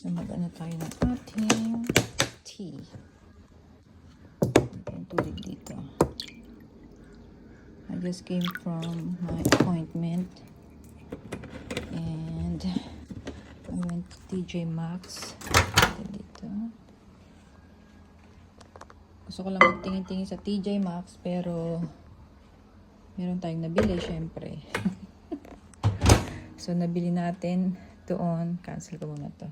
So, mag-ano tayo ng ating tea. Yung tubig dito. I just came from my appointment. And I went to TJ Maxx. Ito Dito. Gusto ko lang magtingin-tingin sa TJ Maxx pero meron tayong nabili syempre. so nabili natin doon. Cancel ko muna to.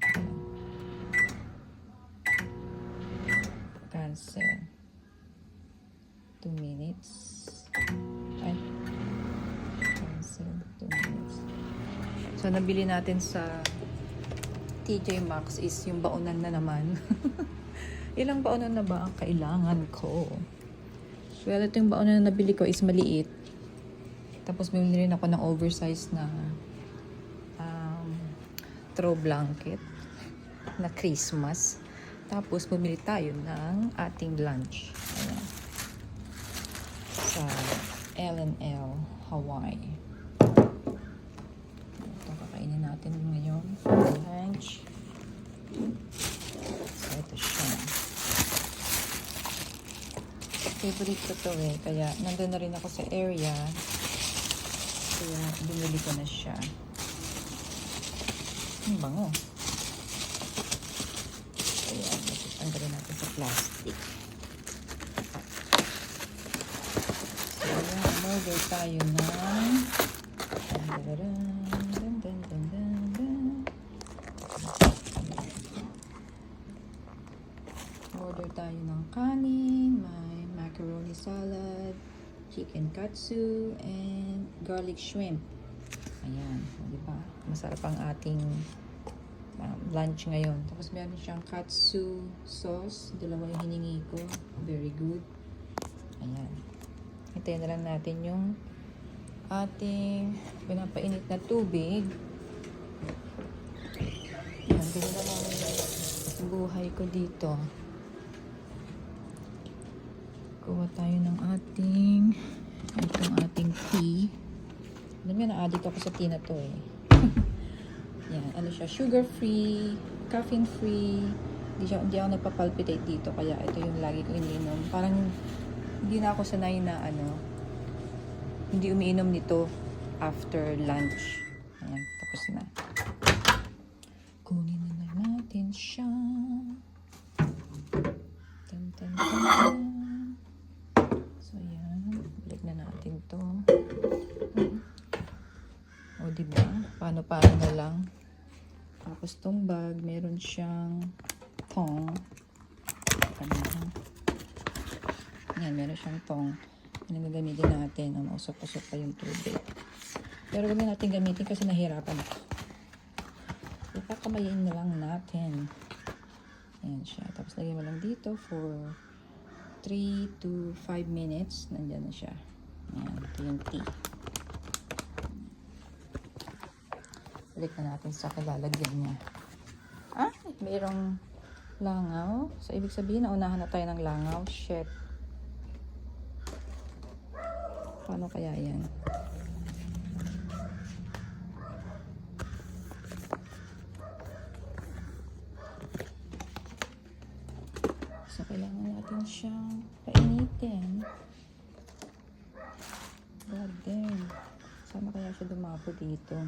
Cancel. 2 minutes. Ay. Cancel. 2 minutes. So nabili natin sa TJ Maxx is yung baonan na naman. Ilang baonan na ba ang kailangan ko? Well, ito yung baonan na nabili ko is maliit. Tapos bumili rin ako ng oversized na um, throw blanket na Christmas. Tapos bumili tayo ng ating lunch. Ayan. Sa L&L Hawaii. Ito kakainin natin ngayon. Lunch. So, ito siya. Favorite ko to eh. Kaya nandun na rin ako sa area. Kaya bumili ko na siya. Ang bango. Kaya tanggalin natin sa plastic. So, ayan. Order tayo ng. Order tayo ng kanin, may macaroni salad, chicken katsu, and garlic shrimp. Ayan, di ba? Masarap ang ating um, lunch ngayon. Tapos meron siyang katsu sauce. Dalawa yung hiningi ko. Very good. Ayan. Hintayin na lang natin yung ating pinapainit na tubig. Ayan, ganyan lang yung buhay ko dito. Kuha tayo ng ating itong. Alam niyo, na-addict ako sa tea na to eh. Yan, ano siya, sugar-free, caffeine-free. Hindi, siya, hindi ako nagpapalpitate dito, kaya ito yung lagi ko iniinom. Parang hindi na ako sanay na ano, hindi umiinom nito after lunch. Ayan, tapos na. Kunin na lang natin siya. Tan, tan, tan. So, yan. Balik na natin to. Paano-paano na lang. Tapos tong bag, meron siyang tong. Yan, meron siyang tong. Ang gagamitin natin. Ang usok-usok pa yung tubig. Pero huwag na natin gamitin kasi nahirapan ako. Ipakamayin na lang natin. Yan siya. Tapos lagyan mo lang dito for 3 to 5 minutes. Nandyan na siya. Yan. Ito yung tea. Balik na natin sa kalalagyan niya. Ah, mayroong langaw. So, ibig sabihin, naunahan na tayo ng langaw. Shit. Paano kaya yan? So, kailangan natin siyang painitin. God damn. Sama kaya siya dumapo dito.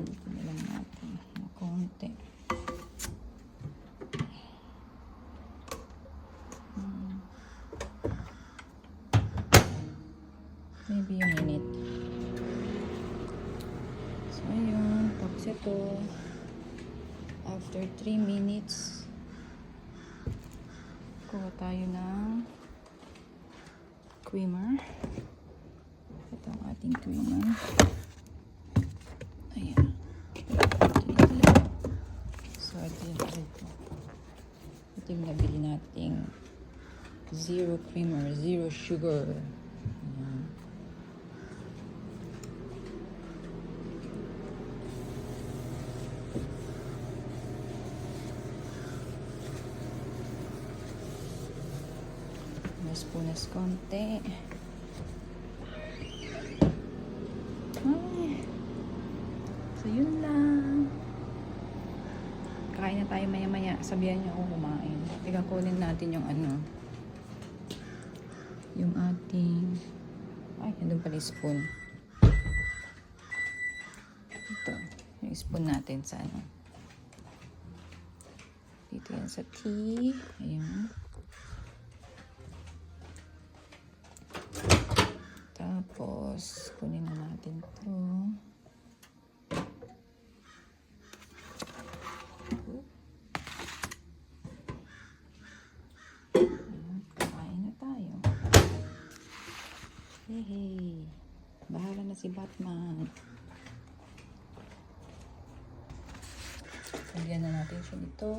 Dito na lang natin ng konti. Hmm. Maybe a minute. So, ayun. Tapos ito, after 3 minutes, kuha tayo ng creamer. Ito ang ating creamer. Ayan. So, ito yung ito. Ito yung nabili nating zero creamer, zero sugar. Ayan. Punas-punas konti. Ay. So, yun lang. Kain na tayo maya-maya. Sabihan niyo ako kumain. Teka, kunin natin yung ano. Yung ating... Ay, nandun pala spoon. Ito. Yung spoon natin sa ano. Dito yan sa tea. Ayan. Tapos, kunin na natin to. Ayan, Kakain na tayo. Hey. Bahala na si Batman. Lagyan na natin siya nito.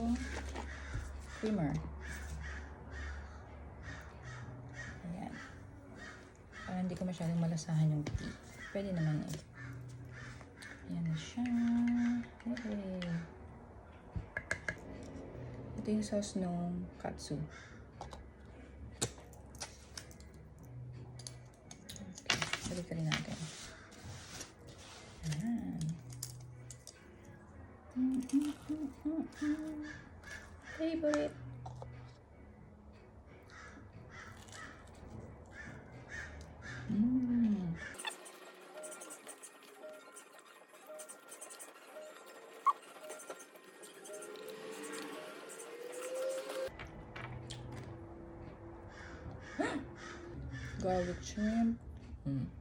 Creamer. Ayan. Para hindi ko masyadong malasahan yung tea. Pwede naman eh. Ayan na siya. Hey. Ito yung sauce ng katsu. Okay. Balik ka rin natin. Ayan. Favorite. Mm. Garlic shrimp. Mm.